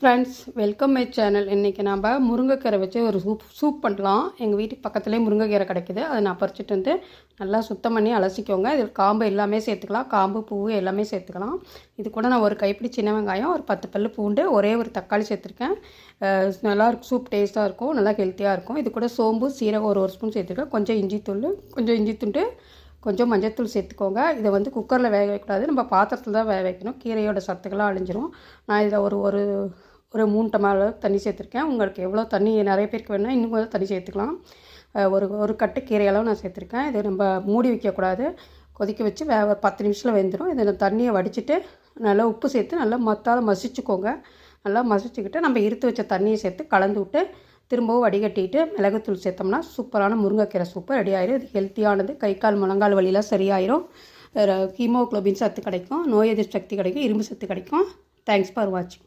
Friends welcome my channel இன்றைக்கி நம்ம முருங்கைக்கீரை வச்சு ஒரு சூப் சூப் பண்ணலாம். எங்கள் வீட்டுக்கு பக்கத்துலேயே முருங்கைக்கீரை கிடைக்குது. அதை நான் பறிச்சிட்டு வந்து நல்லா சுத்தம் பண்ணி அலசிக்கோங்க. இதில் காம்பு எல்லாமே சேர்த்துக்கலாம். காம்பு பூ எல்லாமே சேர்த்துக்கலாம். இது கூட நான் ஒரு கைப்பிடி சின்ன வெங்காயம் ஒரு பத்து பல்லு பூண்டு ஒரே ஒரு தக்காளி சேர்த்துருக்கேன். நல்லா இருக்கும் சூப் டேஸ்ட்டாக இருக்கும். நல்லா ஹெல்த்தியாக இருக்கும். இது கூட சோம்பு சீரகம் ஒரு ஒரு ஸ்பூன் சேர்த்துருக்கேன். கொஞ்சம் இஞ்சி தூள் கொஞ்சம் இஞ்சி துண்டு கொஞ்சம் மஞ்சத்தூள் சேர்த்துக்கோங்க. இதை வந்து குக்கரில் வேக வைக்கக்கூடாது. நம்ம பாத்திரத்தில் தான் வேக வைக்கணும். கீரையோட சத்துக்கெல்லாம் அழிஞ்சிரும். நான் இதில் ஒரு ஒரு ஒரு மூணு டம்ளர் தண்ணி சேர்த்துருக்கேன். உங்களுக்கு எவ்வளோ தண்ணி நிறைய பேருக்கு வேணும்னா இன்னும் கொஞ்சம் தண்ணி சேர்த்துக்கலாம். ஒரு ஒரு கட்டு கீரை அளவு நான் சேர்த்துருக்கேன். இதை நம்ம மூடி வைக்கக்கூடாது. கொதிக்க வச்சு வே ஒரு பத்து நிமிஷத்தில் வெந்துடும் இதில் தண்ணியை வடிச்சிட்டு நல்லா உப்பு சேர்த்து நல்லா மத்தால் மசிச்சுக்கோங்க. நல்லா மசிச்சுக்கிட்டு நம்ம இருத்து வச்ச தண்ணியை சேர்த்து கலந்து விட்டு திரும்பவும் வடிகட்டிட்டு மிளகுத்தூள் சேர்த்தோம்னா சூப்பரான முருங்கைக்கீரை சூப்பர் ரெடி ஆயிரும். இது ஹெல்த்தியானது கை கால் முழங்கால் வலியெல்லாம் சரியாயிரும். ஹீமோக்ளோபின் சத்து கிடைக்கும். நோய் எதிர்ப்பு சக்தி கிடைக்கும். இரும்பு சத்து கிடைக்கும். தேங்க்ஸ் ஃபார் வாட்சிங்